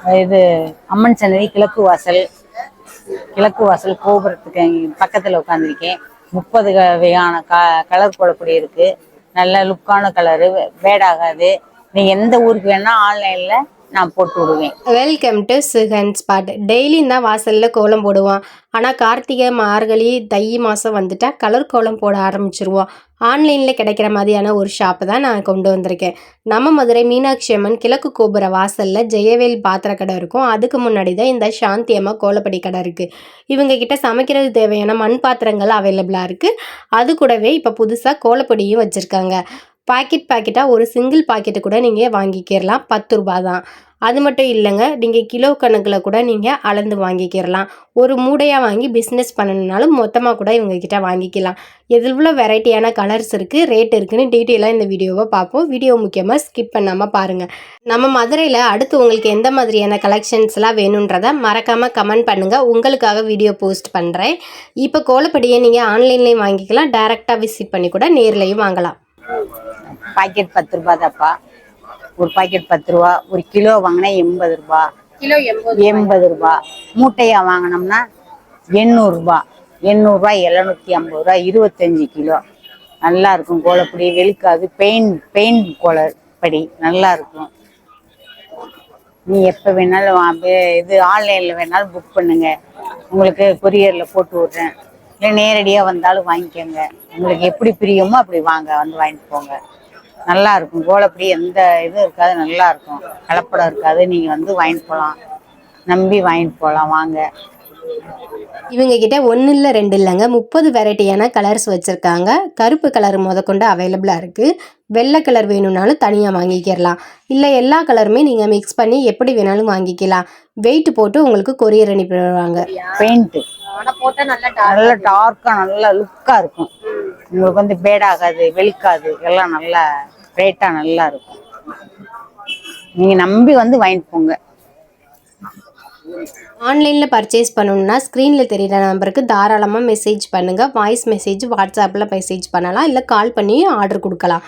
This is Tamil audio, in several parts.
இது அம்மன் சன்னதி கிழக்கு வாசல் கிழக்கு வாசல் கோபுரத்துக்கு பக்கத்துல உட்காந்துருக்கேன் முப்பது வகையான க கலர் போடக்கூடிய இருக்கு. நல்ல லுக்கான கலரு பேடாகாது நீங்க எந்த ஊருக்கு வேணா ஆன்லைன்ல நான் போட்டு விடுவேன். வெல்கம் டு சுகன் ஸ்பாட் டெய்லியும் தான் வாசலில் கோலம் போடுவோம் ஆனால் கார்த்திகை மார்கழி தை மாதம் வந்துட்டா கலர் கோலம் போட ஆரம்பிச்சிருவோம் ஆன்லைனில் கிடைக்கிற மாதிரியான ஒரு ஷாப்பை தான் நான் கொண்டு வந்திருக்கேன். நம்ம மதுரை மீனாட்சி அம்மன் கிழக்கு கோபுர வாசலில் ஜெயவேல் பாத்திர கடை இருக்கும். அதுக்கு முன்னாடி தான் இந்த சாந்தி அம்மா கோலப்படி கடை இருக்குது இவங்க கிட்ட சமைக்கிறது தேவையான மண் பாத்திரங்கள் அவைலபிளாக இருக்குது அது கூடவே இப்போ புதுசாக கோலப்பொடியும் வச்சுருக்காங்க. பாக்கெட் பாக்கெட்டாக ஒரு சிங்கிள் பாக்கெட்டு கூட நீங்கள் வாங்கிக்கிறலாம் பத்து ரூபா தான். அது மட்டும் இல்லைங்க நீங்கள் கிலோ கணக்கில் கூட நீங்கள் அளந்து வாங்கிக்கிறலாம் ஒரு மூடையாக வாங்கி பிஸ்னஸ் பண்ணணுனாலும் மொத்தமாக கூட இவங்கக்கிட்ட வாங்கிக்கலாம். வாங்கிக்கலாம் எவ்வளோ வெரைட்டியான கலர்ஸ் இருக்குது ரேட் இருக்குன்னு டீட்டெயிலாக இந்த வீடியோவை பார்ப்போம். வீடியோ முக்கியமாக ஸ்கிப் பண்ணாமல் பாருங்கள் நம்ம மதுரையில் அடுத்து உங்களுக்கு எந்த மாதிரியான கலெக்ஷன்ஸ்லாம் வேணுன்றதை மறக்காமல் கமெண்ட் பண்ணுங்கள் உங்களுக்காக வீடியோ போஸ்ட் பண்ணுறேன் இப்போ கோலப்படியை நீங்கள் ஆன்லைன்லேயும் வாங்கிக்கலாம். டைரெக்டாக விசிட் பண்ணி கூட நேர்லேயும் வாங்கலாம். பாக்கெட் பத்து ரூபா தாப்பா ஒரு பாக்கெட் பத்து ரூபா ஒரு கிலோ வாங்கினா எண்பது ரூபா. கிலோ எண்பது ரூபா. மூட்டையா வாங்கினோம்னா எண்ணூறு ரூபா. எண்ணூறுரூவா எழுநூத்தி ஐம்பது ரூபா இருபத்தஞ்சி கிலோ. நல்லா இருக்கும் கோலப்பொடி வெளுக்காது பெயிண்ட் பெயிண்ட் கோலப்படி. நல்லா இருக்கும். நீ எப்போ வேணாலும் இது ஆன்லைனில் வேணாலும் புக் பண்ணுங்க. உங்களுக்கு கொரியரில் போட்டு விட்றேன். இல்லை நேரடியாக வந்தாலும் வாங்கிக்கோங்க. உங்களுக்கு எப்படி பிரியுமோ அப்படி வாங்க வந்து வாங்கிட்டு போங்க. நல்லா இருக்கும் கோலப்பொடி எந்த இதுவும் இருக்காது நல்லா இருக்கும் கலப்படம் இருக்காது. நீங்கள் வந்து வாங்கிட்டு போகலாம். நம்பி வாங்கிட்டு போகலாம். வாங்க. இவங்க கிட்ட ஒன்று இல்லை ரெண்டு இல்லைங்க. முப்பது வெரைட்டியான கலர்ஸ் வச்சுருக்காங்க. கருப்பு கலர் முதற்கொண்டு அவைலபிளாக இருக்குது வெள்ளை கலர் வேணும்னாலும் தனியாக வாங்கிக்கிறலாம் இல்லை எல்லா கலருமே நீங்கள் மிக்ஸ் பண்ணி எப்படி வேணாலும் வாங்கிக்கலாம். வெயிட் போட்டு உங்களுக்கு கொரியர் அனுப்பிடுவாங்க. பெயிண்ட்டு நல்ல டார்க்காக நல்ல லுக்காக இருக்கும். உங்களுக்கு வந்து பேடாகாது வெளிக்காது. எல்லாம் நல்லா ரேட்டாக நல்லா இருக்கும். நீங்கள் நம்பி வந்து வாங்கிட்டு போங்க. ஆன்லைனில் பர்ச்சேஸ் பண்ணணும்னா ஸ்க்ரீனில் தெரிகிற நம்பருக்கு தாராளமாக மெசேஜ் பண்ணுங்கள் வாய்ஸ் மெசேஜ் வாட்ஸ்அப்பில் மெசேஜ் பண்ணலாம். இல்லை கால் பண்ணி ஆர்டர் கொடுக்கலாம்.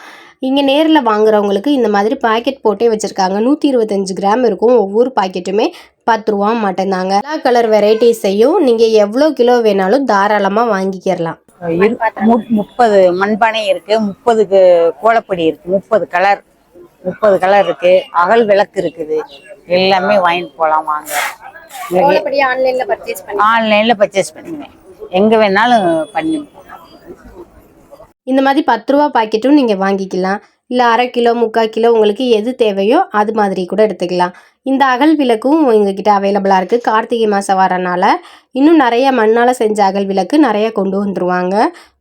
இங்கே நேரில் வாங்குறவங்களுக்கு இந்த மாதிரி பாக்கெட் போட்டே வச்சுருக்காங்க. நூற்றி இருபத்தஞ்சு கிராம் இருக்கும். ஒவ்வொரு பாக்கெட்டுமே பத்து ரூபா மட்டும்தாங்க. எல்லா கலர் வெரைட்டிஸையும் நீங்கள் எவ்வளோ கிலோ வேணாலும் தாராளமாக வாங்கிக்கிறலாம். முப்பது மண்பானை இருக்கு. முப்பதுக்கு கோலப்பொடி இருக்கு. முப்பது கலர் முப்பது கலர் இருக்கு. அகல் விளக்கு இருக்குது. எல்லாமே வாங்கிட்டு போகலாம் வாங்க. ஆன்லைனில் பர்ச்சேஸ் ஆன்லைனில் பர்ச்சேஸ் பண்ணுங்க. எங்கே வேணாலும் பண்ணி இந்த மாதிரி பத்து ரூபா பாக்கெட்டும் நீங்கள் வாங்கிக்கலாம். இல்லை அரை கிலோ முக்கால் கிலோ உங்களுக்கு எது தேவையோ அது மாதிரி கூட எடுத்துக்கலாம். இந்த அகல் விளக்கும் எங்ககிட்ட அவைலபிளாக இருக்குது கார்த்திகை மாதம் வரனால இன்னும் நிறைய மண்ணால் செஞ்ச அகல் விளக்கு நிறைய கொண்டு வந்துருவாங்க.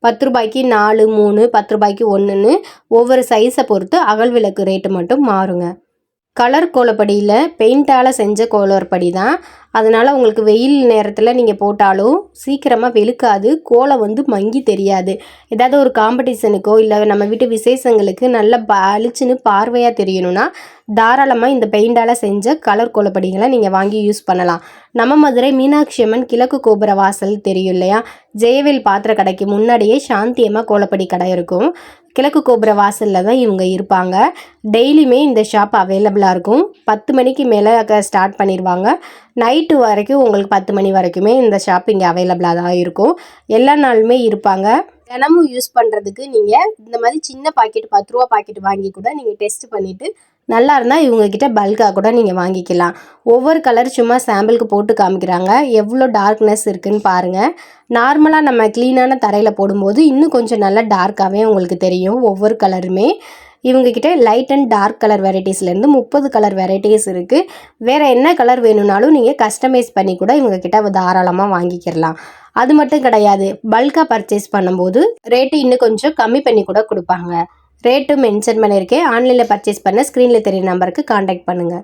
பத்து ரூபாய்க்கு நாலு மூணு பத்து ரூபாய்க்கு ஒன்றுன்னு ஒவ்வொரு சைஸை பொறுத்து அகல் விளக்கு ரேட்டு மட்டும் மாறுங்க. கலர் கோலப்படியில் பெயிண்டால் செஞ்ச கோலப்படி தான். அதனால் உங்களுக்கு வெயில் நேரத்தில் நீங்கள் போட்டாலும் சீக்கிரமாக வெளுக்காது கோலம் வந்து மங்கி தெரியாது. ஏதாவது ஒரு காம்படிஷனுக்கோ இல்லை நம்ம வீட்டு விசேஷங்களுக்கு நல்ல பளிச்சுன்னு பார்வையாக தெரியணும்னா தாராளமாக இந்த பெயிண்டால் செஞ்ச கலர் கோலப்படிகளை நீங்கள் வாங்கி யூஸ் பண்ணலாம். நம்ம மதுரை மீனாட்சி அம்மன் கிழக்கு கோபுர வாசல் தெரியும் இல்லையா? ஜெயவேல் பாத்திர கடைக்கு முன்னாடியே சாந்தியமாக கோலப்படி கடை இருக்கும். கிழக்கு கோபுர வாசலில் தான் இவங்க இருப்பாங்க. டெய்லியுமே இந்த ஷாப் அவைலபிளாக இருக்கும். பத்து மணிக்கு மேலே ஸ்டார்ட் பண்ணிடுவாங்க நைட்டு வரைக்கும் உங்களுக்கு பத்து மணி வரைக்குமே இந்த ஷாப் இங்கே அவைலபிளாக தான் இருக்கும். எல்லா நாளுமே இருப்பாங்க. தினமும் யூஸ் பண்ணுறதுக்கு நீங்கள் இந்த மாதிரி சின்ன பாக்கெட் பத்து ரூபா பாக்கெட் வாங்கி கூட நீங்கள் டெஸ்ட் பண்ணிவிட்டு நல்லா இருந்தால் இவங்கக்கிட்ட பல்காக கூட நீங்கள் வாங்கிக்கலாம். ஒவ்வொரு கலர் சும்மா சாம்பிளுக்கு போட்டு காமிக்கிறாங்க. எவ்வளோ டார்க்னஸ் இருக்குன்னு பாருங்கள் நார்மலாக நம்ம க்ளீனான தரையில் போடும்போது இன்னும் கொஞ்சம் நல்லா டார்க்காகவே உங்களுக்கு தெரியும் ஒவ்வொரு கலருமே இவங்கக்கிட்ட லைட் அண்ட் டார்க் கலர் வெரைட்டிஸ்லேருந்து முப்பது கலர் வெரைட்டிஸ் இருக்குது வேறு என்ன கலர் வேணும்னாலும் நீங்கள் கஸ்டமைஸ் பண்ணி கூட இவங்கக்கிட்ட தாராளமாக வாங்கிக்கிறலாம் அது மட்டும் கிடையாது பல்காக பர்ச்சேஸ் பண்ணும்போது ரேட்டு இன்னும் கொஞ்சம் கம்மி பண்ணி கூட கொடுப்பாங்க. ரேட்டும் மென்ஷன் பண்ணியிருக்கேன் ஆன்லைனில் பர்ச்சேஸ் பண்ண ஸ்க்ரீனில் தெரியும் நம்பருக்கு காண்டாக்ட் பண்ணுங்கள்